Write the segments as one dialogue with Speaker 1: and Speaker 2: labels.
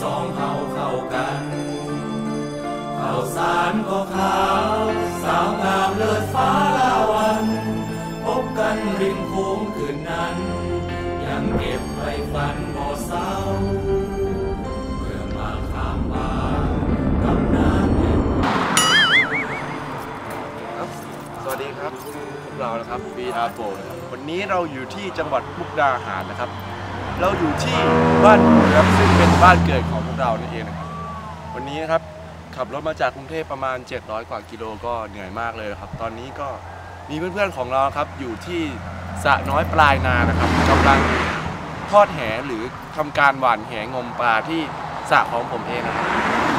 Speaker 1: สองเฮาเข้ากันเข่าสารก็ขาว สาวงามเลิศฟ้าลาวัน พบกันริมโค้งคืนนั้น ยังเก็บไว้ฝันบ่เศร้าเมื่อมาข้ามบางกำนาน
Speaker 2: สวัสดีครับ พวกเรานะครับบีอาโปนะครับวันนี้เราอยู่ที่จังหวัดมุกดาหารนะครับ เราอยู่ที่บ้านปูครับซึ่งเป็นบ้านเกิดของพวกเรานั่นเองนะครับวันนี้นะครับขับรถมาจากกรุงเทพประมาณ 700 กว่ากิโลก็เหนื่อยมากเลยครับ ตอนนี้ก็มีเพื่อนๆของเราครับอยู่ที่สระน้อยปลายนานะครับกำลังทอดแหหรือทำการหว่านแหงมปลาที่สระของผมเองนะครับ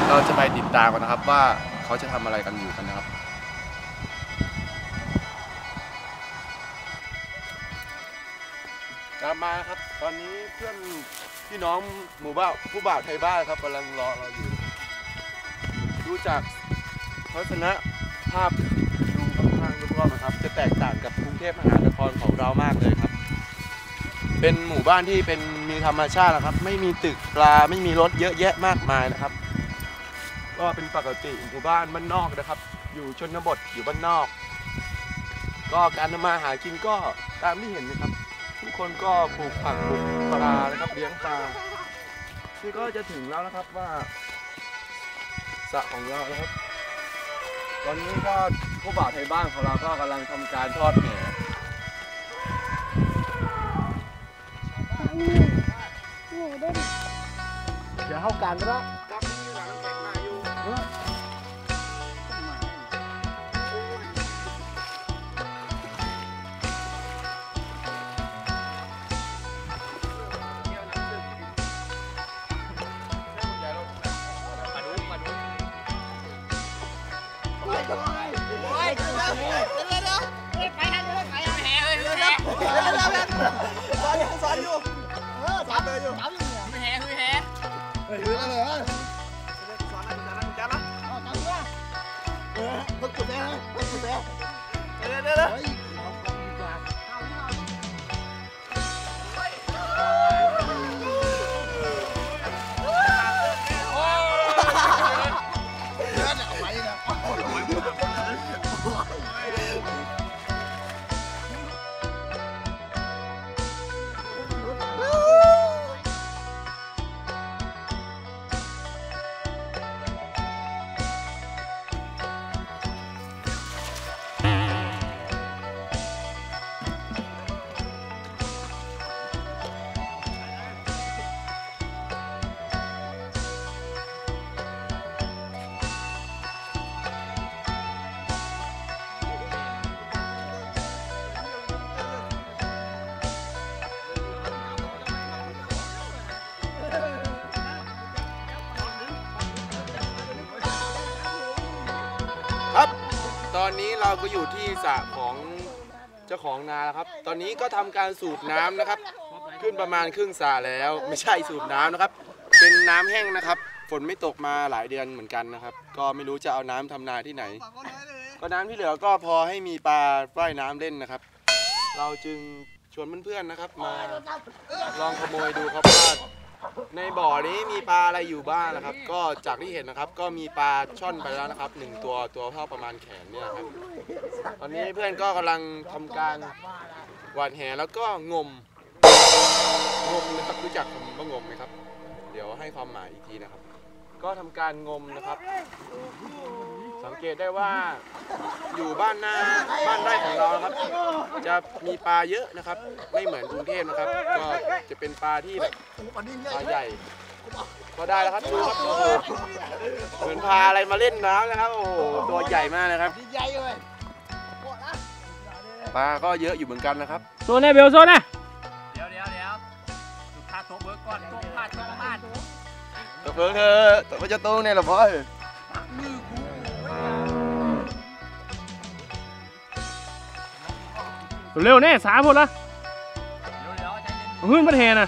Speaker 2: เราจะไปติดตามกันนะครับว่าเขาจะทำอะไรกันอยู่กันนะครับามมาครับ ตอนนี้เพื่อนพี่น้องหมู่บ้านผู้บ่าวไทยบ้านครับกำลังรอเราอยู่ดูจากทัศนะภาพดูข้างๆรอบๆนะครับ จะแตกต่างกับกรุงเทพมหานครของเรามากเลยครับ เป็นหมู่บ้านที่เป็นมีธรรมชาตินะครับ ไม่มีตึกปลาไม่มีรถเยอะแยะมากมายนะครับ ก็เป็นปกติหมู่บ้านบ้านนอกนะครับ อยู่ชนบทอยู่บ้านนอก ก็การทำมาหากินก็ตามที่เห็นนะครับ คนก็ปลูกผักปลูกปลานะครับเลี้ยงปลานี่ก็จะถึงแล้วนะครับว่าสระของเรานะครับ ตอนนี้ก็ผู้บ่าวไทยบ้านของเราก็กำลังทำการทอดแห
Speaker 3: เดี๋ยวเข้ากันแล้ว
Speaker 2: ครับ 抓住抓住啊抓不到你回来了啊 อนนี้เราก็อยู่ที่สระของเจ้าของนาแล้วครับ ตอนนี้ก็ทำการสูบน้ำนะครับ ขึ้นประมาณครึ่งสระแล้ว ไม่ใช่สูบน้ำนะครับ เป็นน้ำแห้งนะครับ ฝนไม่ตกมาหลายเดือนเหมือนกันนะครับ ก็ไม่รู้จะเอาน้ำทำนาที่ไหน ก็น้ำที่เหลือก็พอให้มีปลาว่ายน้ำเล่นนะครับ เราจึงชวนเพื่อนๆนะครับ มาลองขโมยดูครับว่า ในบ่อนี้มีปลาอะไรอยู่บ้างนะครับ ก็จากที่เห็นนะครับ ก็มีปลาช่อนไปแล้วนะครับหนึ่งตัวตัวเท่าประมาณแขนเนี่ยครับ ตอนนี้เพื่อนก็กำลังทำการหวานแหแล้วก็งม งมนะครับรู้จักคำว่างมไหมครับ เดี๋ยวให้ความหมายอีกทีนะครับ ก็ทำการงมนะครับ สังเกตได้ว่าอยู่บ้านหน้าบ้านไร่ของเรานะครับ จะมีปลาเยอะนะครับ ไม่เหมือนกรุงเทพนะครับ ก็จะเป็นปลาที่แบบปลาใหญ่ก็ได้แล้วครับดูครับโอ้โหเหมือนพาอะไรมาเล่นน้ำนะครับ โอ้โหตัวใหญ่มากนะครับ
Speaker 3: ใหญ่เลย
Speaker 2: ปลาก็เยอะอยู่เหมือนกันนะครับ
Speaker 4: โซนไหนเบลโซนไหน
Speaker 5: เดี๋ยวเดี๋ยวเดี๋ยวสุดท้ายโต๊ะเบิร์กก่อนโต๊ะพลาดโต๊ะพลาด
Speaker 2: ตะเพิ่งเธอตะเพิ่งจะตู้เนี่ยเหรอพ่อ
Speaker 4: เร็วแน่สามคนละ
Speaker 5: เดี๋ยวเดี๋ยวใจเย็น
Speaker 4: หึ่งประเทศนะ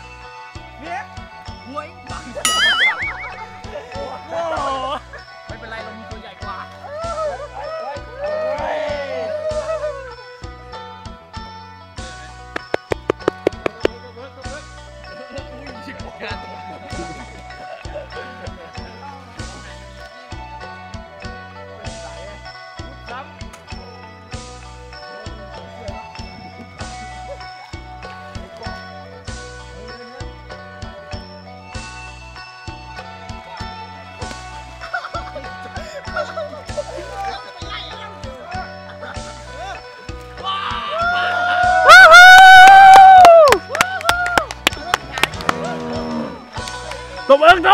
Speaker 5: ต
Speaker 4: บเอิงต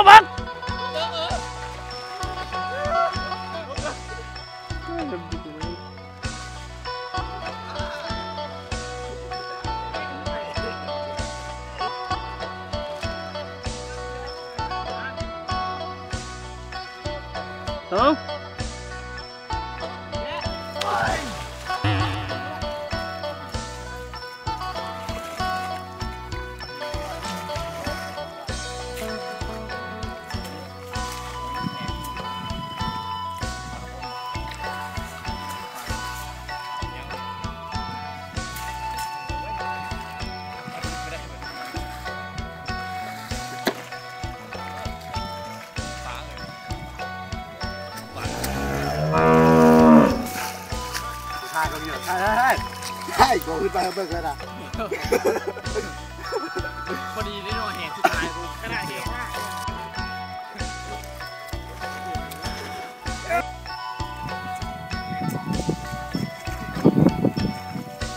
Speaker 3: ใช่โกขึ้นไปเบิกเลยนะ
Speaker 5: พอดีได้โดนแหกสุดท้ายกูขนาดเดียว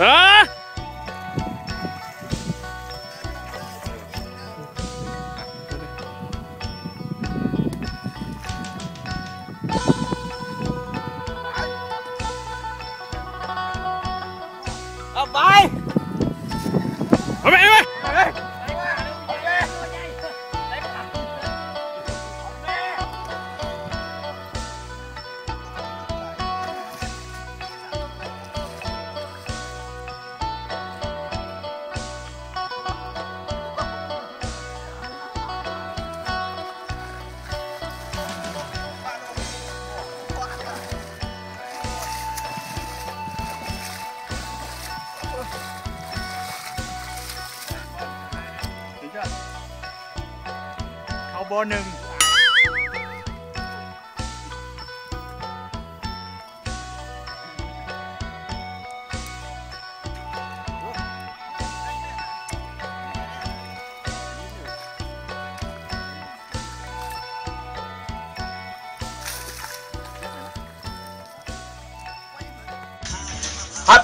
Speaker 4: เออ
Speaker 5: เเขาโบหนึ่ง
Speaker 2: ครับ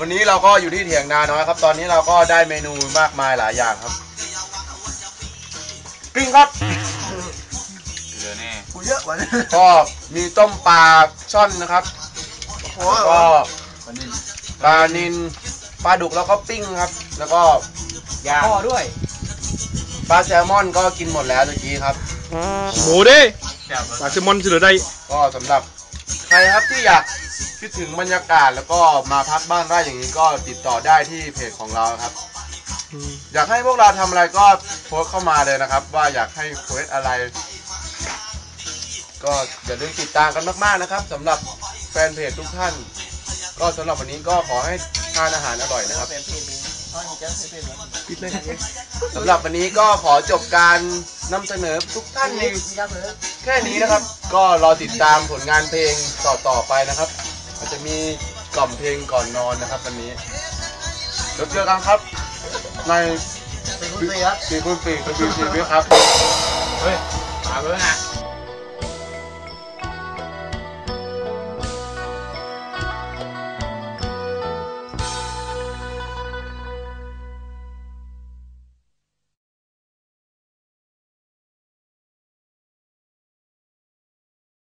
Speaker 2: วันนี้เราก็อยู่ที่เถียงนาน้อยครับ ตอนนี้เราก็ได้เมนูมากมายหลายอย่างครับ ปิ้งครับ
Speaker 3: ว่านี้
Speaker 2: ก็มีต้มปลาช่อนนะครับ
Speaker 3: โอ้
Speaker 2: แล้วก็ปลานินปลาดุกแล้วก็ปิ้งครับ แล้วก็
Speaker 5: ยาพ่อด้วย
Speaker 2: ปลาแซลมอนก็กินหมดแล้วเมื่อกี้ครับ
Speaker 4: หมูดิปลาแซลมอนสิเหลือได้
Speaker 2: ก็สำหรับใครครับที่อยากคิดถึงบรรยากาศแล้วก็มาพักบ้านไร่อย่างนี้ก็ติดต่อได้ที่เพจของเราครับ อยากให้พวกเราทำอะไรก็โพสต์เข้ามาเลยนะครับ ว่าอยากให้โพสต์อะไร ก็อย่าลืมติดตามกันมากๆนะครับสำหรับแฟนเพจทุกท่าน ก็สำหรับวันนี้ก็ขอให้ทานอาหารอร่อยนะครับสำหรับวันนี้ก็ขอจบการนำเสนอทุกท่านในแค่นี้นะครับ ก็รอติดตามผลงานเพลงต่อๆไปนะครับอาจจะมีกล่อมเพลงก่อนนอนนะครับวันนี้แล้วเจอกันครับ ใน
Speaker 3: เป็นคุณเสีย
Speaker 2: ปีคุณปีกปีชีวิตครับ
Speaker 5: เฮ้ยมาเบิ้งอะ